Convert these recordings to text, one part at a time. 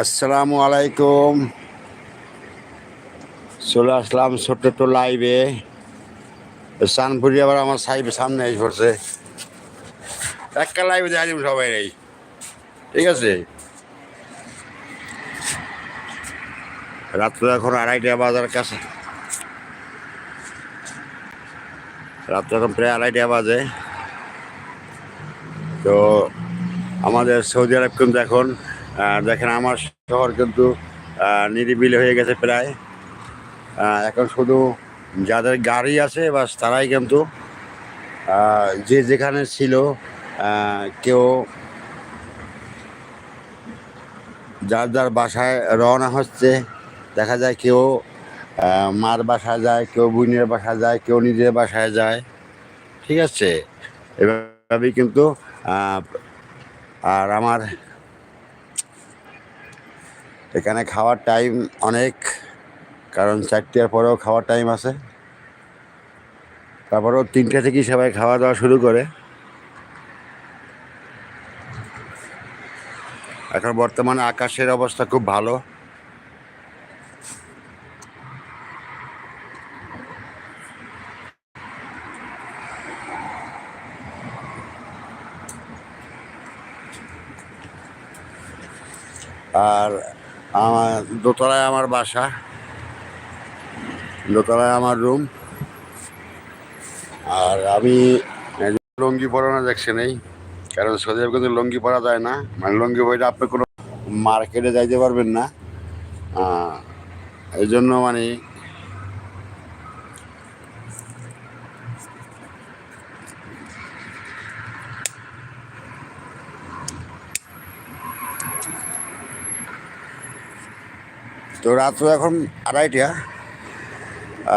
আসসালামু আলাইকুম। চলে আসলাম ছোট্ট একটু লাইভে সানপুরি আবার আমার সাইব সামনে এসে পড়ছে। একটা লাইভে দেখা যাবে সবাই নেই ঠিক আছে? রাত্রে এখন আড়াইটা বাজার কাছে। রাত্রে এখন প্রায় আড়াইটা বাজে। তো আমাদের সৌদি আরব কিন্তু এখন দেখেন আমার শহর কিন্তু নিরিবিলি হয়ে গেছে প্রায়। এখন শুধু যাদের গাড়ি আছে, বাস, তারাই কিন্তু যে যেখানে ছিল কেউ যার যার বাসায় রওনা হচ্ছে, দেখা যায় কেউ মার বাসায় যায়, কেউ বোনের বাসায় যায়, কেউ নিজের বাসায় যায়, ঠিক আছে? এভাবেই কিন্তু আর আমার এখানে খাওয়ার টাইম অনেক, কারণ চারটের পরেও খাওয়ার টাইম আছে। তারপরেও তিনটে থেকেই সবাই খাওয়া দাওয়া শুরু করে। এখন বর্তমানে আকাশের অবস্থা খুব ভালো। আর আমার দোতলায় আমার বাসা, দোতলায় আমার রুম আর আমি লুঙ্গি পরানো দেখছে নেই, কারণ সৌদি আরবে কিন্তু লঙ্গি পরা যায় না। মানে লঙ্গি বইটা আপনি কোনো মার্কেটে যাইতে পারবেন না। এই জন্য মানে তো রাত তো এখন আড়াইটা।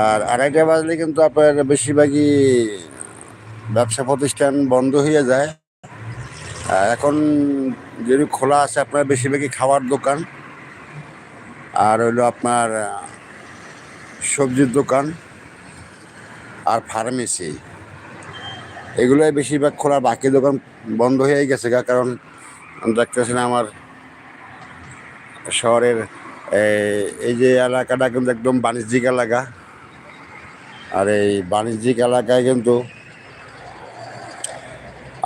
আর আড়াইটা বাজলে কিন্তু আপনার বেশিরভাগই ব্যবসা প্রতিষ্ঠান বন্ধ হয়ে যায়। আর এখন যেগুলো খোলা আছে, আপনার বেশিরভাগই খাওয়ার দোকান। আর হইল আপনার সবজির দোকান আর ফার্মেসি। এগুলোই বেশিরভাগ খোলা, বাকি দোকান বন্ধ হয়ে গেছে কারণ দেখতেছেন আমার শহরের এই- যে এলাকাটা কিন্তু একদম বাণিজ্যিক এলাকা। আর এই বাণিজ্যিক এলাকায় কিন্তু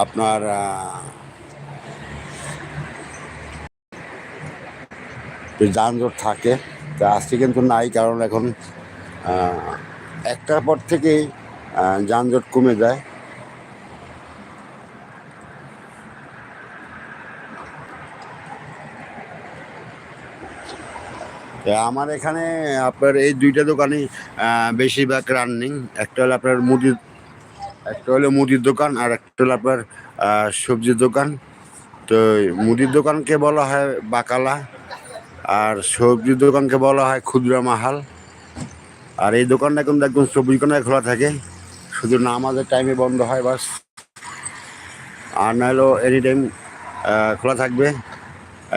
আপনার যানজট থাকে। তা আজকে কিন্তু নাই, কারণ এখন একটার পর থেকেই যানজট কমে যায়। আমার এখানে আপনার এই দুইটা দোকানই বেশিরভাগ রানিং একটা হলো আপনার মুদির, একটা হলো মুদির দোকান আর একটা হলো আপনার সবজির দোকান। তো মুদির দোকানকে বলা হয় বাকালা আর সবজির দোকানকে বলা হয় খুচরা মাহাল। আর এই দোকানটা কিন্তু একদম চব্বিশ ঘন্টায় খোলা থাকে। শুধু নামাজের টাইমে বন্ধ হয় বাস। আর নাহলেও এনি টাইম খোলা থাকবে।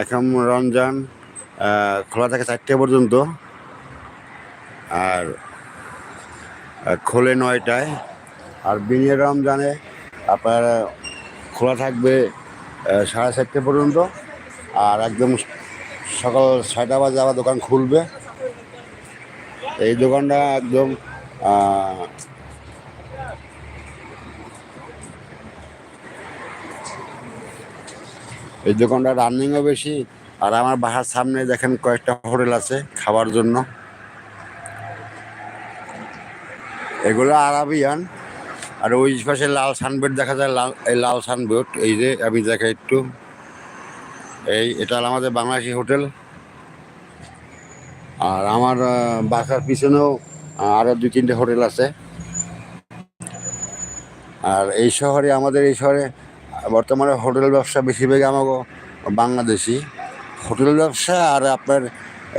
এখন রমজান খোলা থাকে চারটে পর্যন্ত। আর খোলে নয়টায়। আর বিনিয়ে রমজানে আপনার খোলা থাকবে সাড়ে চারটে পর্যন্ত। আর একদম সকাল ছয়টা বাজে আবার দোকান খুলবে। এই দোকানটা একদম এই দোকানটা রানিংও বেশি। আর আমার বাসার সামনে দেখেন কয়েকটা হোটেল আছে খাবার জন্য। এগুলো আরাবিয়ান। আর ওই পাশে লাল সানবোর্ড দেখা যায়, লাল, এই লাল সানবোর্ড। এই যে আমি দেখাই একটু। এই, এটা আমাদের বাংলাদেশি হোটেল। আর আমার বাসার পিছনেও আরও আরও দুই তিনটে হোটেল আছে। আর এই শহরে, আমাদের এই শহরে বর্তমানে হোটেল ব্যবসা বেশিরভাগ আমাকে বাংলাদেশি। হোটেল ব্যবসা আর আপনার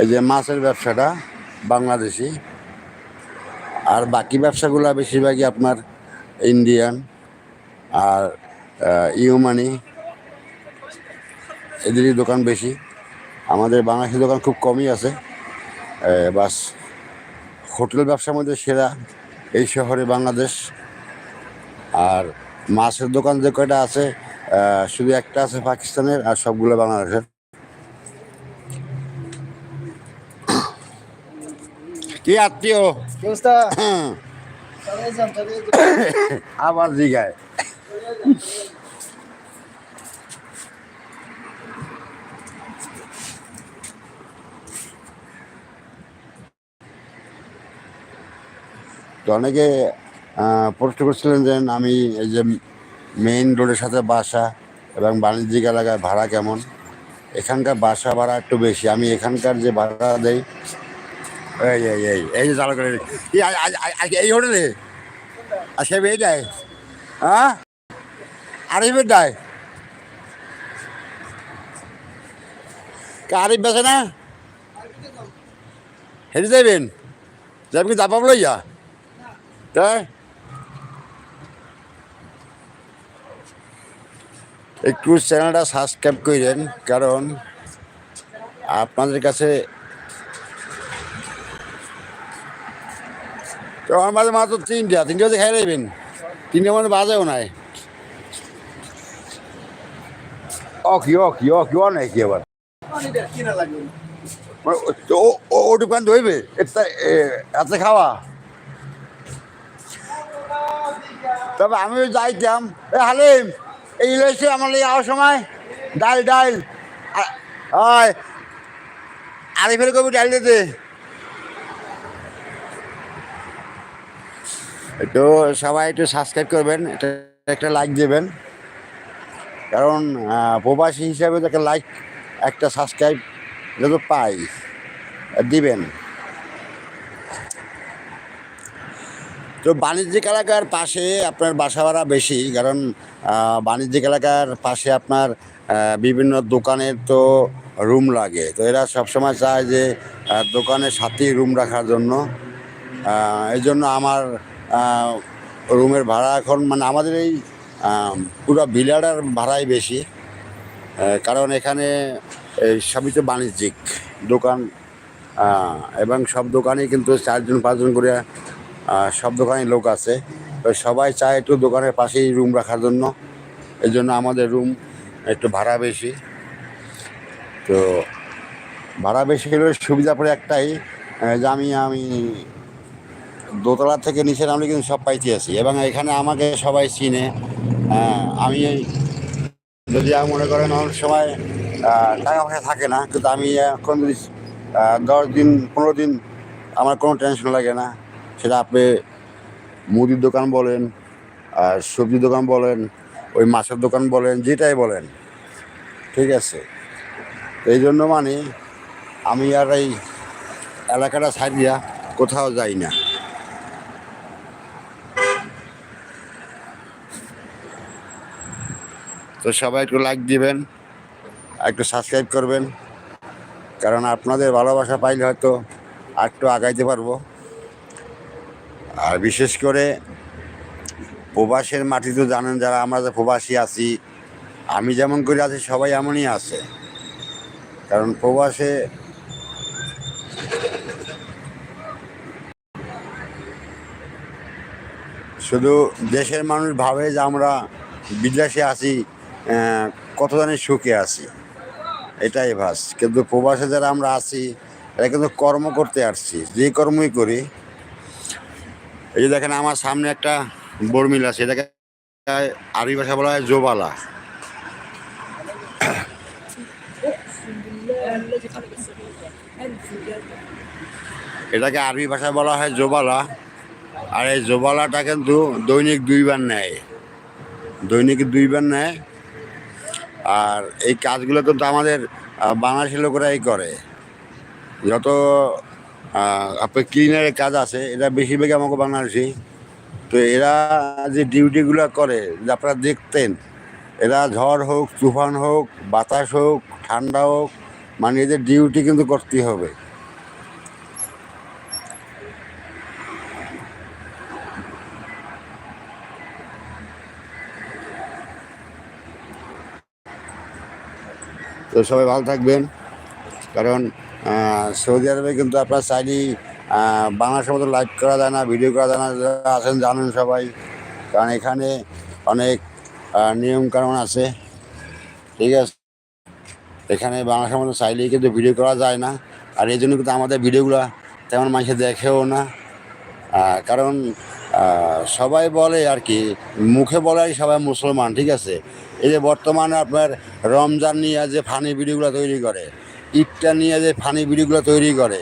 এই যে মাছের ব্যবসাটা বাংলাদেশি। আর বাকি ব্যবসাগুলো বেশিরভাগই আপনার ইন্ডিয়ান আর ইউমানি এদেরই দোকান বেশি। আমাদের বাংলাদেশি দোকান খুব কমই আছে। বাস হোটেল ব্যবসার মধ্যে সেরা এই শহরে বাংলাদেশ। আর মাছের দোকান যে কয়টা আছে শুধু একটা আছে পাকিস্তানের আর সবগুলো বাংলাদেশের। কি আত্মীয়? আবার জিগায়। তো অনেকে প্রশ্ন করছিলেন যে আমি এই যে মেইন রোডের সাথে বাসা এবং বাণিজ্যিক এলাকায় ভাড়া কেমন? এখানকার বাসা ভাড়া একটু বেশি। আমি এখানকার যে ভাড়া দেই এই এই এই এই যে চালু করে এই এই হোটেলে? আর সে হ্যাঁ? ডায় আরিফ বেছে না? হেঁটে যাবেন যাবেন কি দাপাব লইয়া? তাই একটু চ্যানেলটা সাবস্ক্রাইব করেন কারণ আপনাদের কাছে তো আমার মাঝে মাত্র তিনটা তিনটা বাজে খাই নেবেন। তিনটা মানে বাজেও নাই। ও কি ও কি ও কি ও দোকান ধরবে এতে খাওয়া? তবে আমিও যাইতাম। এ হালিম এই লইছে আমার এই আওয়ার সময় ডাল ডাল আ- হয় আরিফের কবি ডাল দিতে একটু সবাই একটু সাবস্ক্রাইব করবেন এটা একটা লাইক দেবেন। কারণ প্রবাসী হিসাবে তো একটা লাইক একটা সাবস্ক্রাইব যত পাই দিবেন। তো বাণিজ্যিক এলাকার পাশে আপনার বাসা ভাড়া বেশি কারণ বাণিজ্যিক এলাকার পাশে আপনার বিভিন্ন দোকানের তো রুম লাগে। তো এরা সবসময় চায় যে আহ, দোকানের সাথেই রুম রাখার জন্য। এই জন্য আমার রুমের ভাড়া এখন মানে আমাদের এই পুরো ভিলাটার ভাড়াই বেশি কারণ এখানে সবই তো বাণিজ্যিক দোকান এবং সব দোকানেই কিন্তু চারজন, পাঁচজন করে সব দোকানে লোক আছে। তো সবাই চায় একটু দোকানের পাশেই রুম রাখার জন্য, এই জন্য আমাদের রুম একটু ভাড়া বেশি। তো ভাড়া বেশি হলে সুবিধা পড়ে একটাই যে আমি আমি দোতলা থেকে নিচে নামলে কিন্তু সব পাইতে আছি। এবং এখানে আমাকে সবাই চিনে। আহ, আমি যদি মনে করেন অনেক সময় টাকা পয়সা থাকে না কিন্তু আমি এখন যদি দশ দিন পনেরো দিন আমার কোনো টেনশন লাগে না। সেটা আপনি মুদির দোকান বলেন আর সবজি দোকান বলেন ওই মাছের দোকান বলেন যেটাই বলেন ঠিক আছে? এই জন্য মানে আমি আর এই এলাকাটা ছাড়িয়া কোথাও যাই না। তো সবাই একটু লাইক দিবেন, একটু সাবস্ক্রাইব করবেন, কারণ আপনাদের ভালোবাসা পাইলে হয়তো আর একটু আগাইতে পারব। আর বিশেষ করে প্রবাসের মাটি তো জানেন যারা আমরা যে প্রবাসী আছি, আমি যেমন করে আছি, সবাই এমনই আছে। কারণ প্রবাসে শুধু দেশের মানুষ ভাবে যে আমরা বিদেশে আছি কত জানি সুখে আছি। এটাই ভাস। কিন্তু প্রবাসে যারা আমরা আছি এটা কিন্তু কর্ম করতে আসছি, যে কর্মই করি। এই যে দেখেন, আমার সামনে একটা বর্মিল আছে এটাকে আরবি ভাষা বলা হয় জোবালা। এটাকে আরবি ভাষায় বলা হয় জোবালা। আর এই জোবালাটা কিন্তু দৈনিক দুইবার নেয়। দৈনিক দুইবার নেয়। আর এই কাজগুলো কিন্তু আমাদের বাংলাদেশের লোকেরাই করে। যত আপনার ক্লিনারের কাজ আছে এটা বেশিরভাগই আমাকে বাংলাদেশি। তো এরা যে ডিউটিগুলো করে আপনারা দেখতেন, এরা ঝড় হোক, তুফান হোক, বাতাস হোক, ঠান্ডা হোক মানে এদের ডিউটি কিন্তু করতেই হবে। তো সবাই ভালো থাকবেন। কারণ সৌদি আরবে কিন্তু আপনার চাইলেই বাংলাদেশের মতো লাইভ করা যায় না ভিডিও করা যায় না আছেন জানেন সবাই। কারণ এখানে অনেক আহ, নিয়ম কানুন আছে। ঠিক আছে? এখানে বাংলাদেশের মতো চাইলেই কিন্তু ভিডিও করা যায় না। আর এই জন্য কিন্তু আমাদের ভিডিওগুলো তেমন মানুষে দেখেও না। কারণ সবাই বলে আর কি মুখে বলে সবাই মুসলমান ঠিক আছে? এই যে বর্তমানে আপনার রমজান নিয়ে যে ফানি ভিডিওগুলো তৈরি করে, ঈদটা নিয়ে যে ফানি ভিডিওগুলো তৈরি করে,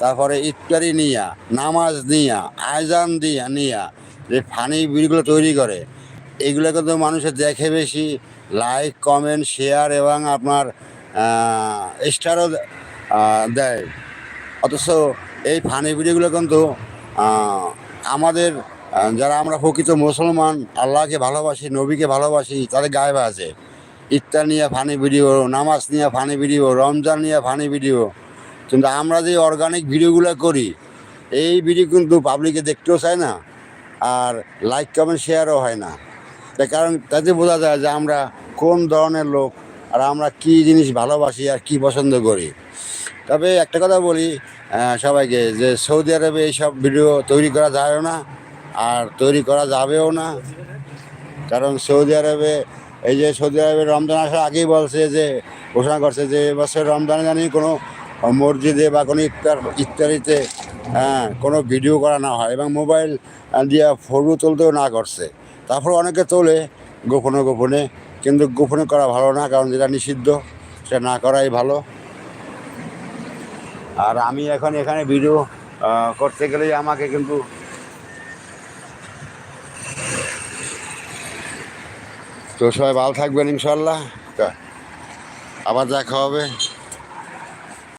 তারপরে ইফতারি নিয়া, নামাজ নিয়া আয়জান দিয়া, নিয়া যে ফানি ভিডিওগুলো তৈরি করে এগুলো কিন্তু মানুষের দেখে বেশি লাইক কমেন্ট শেয়ার এবং আপনার স্টারও দেয়। অথচ এই ফানি ভিডিওগুলো কিন্তু আমাদের যারা আমরা প্রকৃত মুসলমান, আল্লাহকে ভালোবাসি, নবীকে ভালোবাসি, তাদের গায়ে আছে। ইফতার নিয়ে ফানি ভিডিও, নামাজ নিয়ে ফানি ভিডিও, রমজান নিয়ে ফানি ভিডিও। কিন্তু আমরা যে অর্গানিক ভিডিওগুলো করি, এই ভিডিও কিন্তু পাবলিকে দেখতেও চায় না, আর লাইক কমেন্ট শেয়ারও হয় না। তার কারণ তাতে বোঝা যায় যে আমরা কোন ধরনের লোক, আর আমরা কি জিনিস ভালোবাসি আর কি পছন্দ করি। তবে একটা কথা বলি সবাইকে যে সৌদি আরবে এইসব ভিডিও তৈরি করা যায় না। আর তৈরি করা যাবেও না। কারণ সৌদি আরবে, এই যে সৌদি আরবে রমজান আসার আগেই বলছে যে, ঘোষণা করছে যে এবছর রমজানে জানি কোনো মসজিদে বা কোনো ইফতার, ইফতারিতে হ্যাঁ কোনো ভিডিও করা না হয় এবং মোবাইল দিয়ে ফটো তুলতেও না করছে। তারপর অনেকে তোলে গোপনে গোপনে, কিন্তু গোপনে করা ভালো না, কারণ যেটা নিষিদ্ধ, সেটা না করাই ভালো। আর আমি এখন এখানে ভিডিও করতে গেলেই আমাকে কিন্তু তো সবাই ভালো থাকবেন ইনশাল্লাহ আবার দেখা হবে।